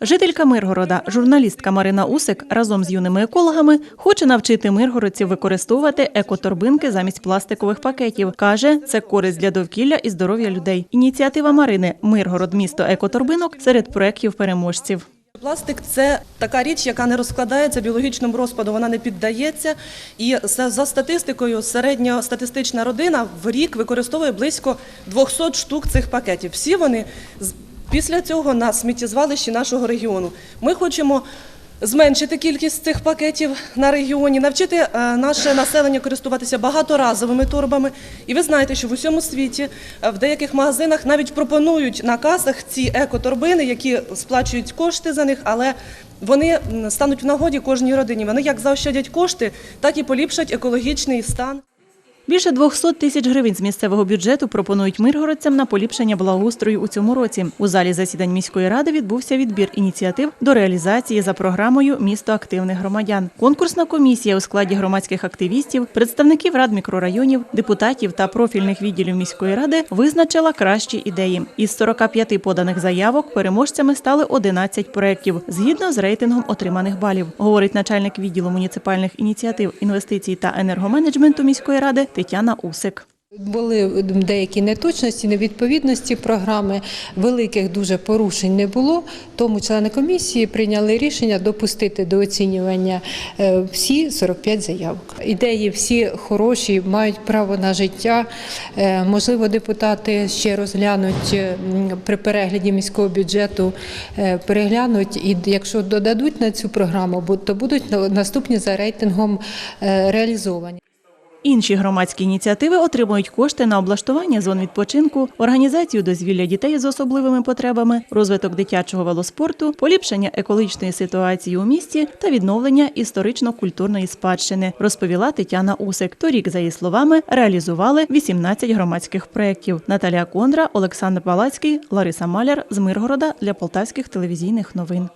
Жителька Миргорода, журналістка Марина Усик разом з юними екологами хоче навчити миргородців використовувати екоторбинки замість пластикових пакетів. Каже, це користь для довкілля і здоров'я людей. Ініціатива Марини Миргород місто екоторбинок серед проєктів переможців. Пластик це така річ, яка не розкладається біологічному розпаду, вона не піддається. І за статистикою, середньостатистична родина в рік використовує близько 200 штук цих пакетів. Всі вони після цього на сміттєзвалищі нашого регіону. Ми хочемо зменшити кількість цих пакетів на регіоні, навчити е, наше населення користуватися багаторазовими торбами. І ви знаєте, що в усьому світі е, в деяких магазинах навіть пропонують на касах ці екоторбини, які сплачують кошти за них, але вони стануть в нагоді кожній родині. Вони як заощадять кошти, так і поліпшать екологічний стан. Більше 200 тисяч гривень з місцевого бюджету пропонують миргородцям на поліпшення благоустрою у цьому році. У залі засідань міської ради відбувся відбір ініціатив до реалізації за програмою Місто активних громадян. Конкурсна комісія у складі громадських активістів, представників рад мікрорайонів, депутатів та профільних відділів міської ради визначила кращі ідеї. Із 45 поданих заявок переможцями стали 11 проєктів згідно з рейтингом отриманих балів, говорить начальник відділу муніципальних ініціатив, інвестицій та енергоменеджменту міської ради Тетяна Усик. Були деякі неточності, невідповідності програми, великих дуже порушень не було. Тому члени комісії прийняли рішення допустити до оцінювання е, всі 45 заявок. Ідеї всі хороші, мають право на життя. Е, Можливо, депутати ще розглянуть е, при перегляді міського бюджету, переглянуть і якщо додадуть на цю програму, то будуть наступні за рейтингом реалізовані. Інші громадські ініціативи отримують кошти на облаштування зон відпочинку, організацію дозвілля дітей з особливими потребами, розвиток дитячого велоспорту, поліпшення екологічної ситуації у місті та відновлення історично-культурної спадщини, розповіла Тетяна Усик. Торік, за її словами, реалізували 18 громадських проєктів. Наталія Кондра, Олександр Палацький, Лариса Маляр з Миргорода для полтавських телевізійних новин.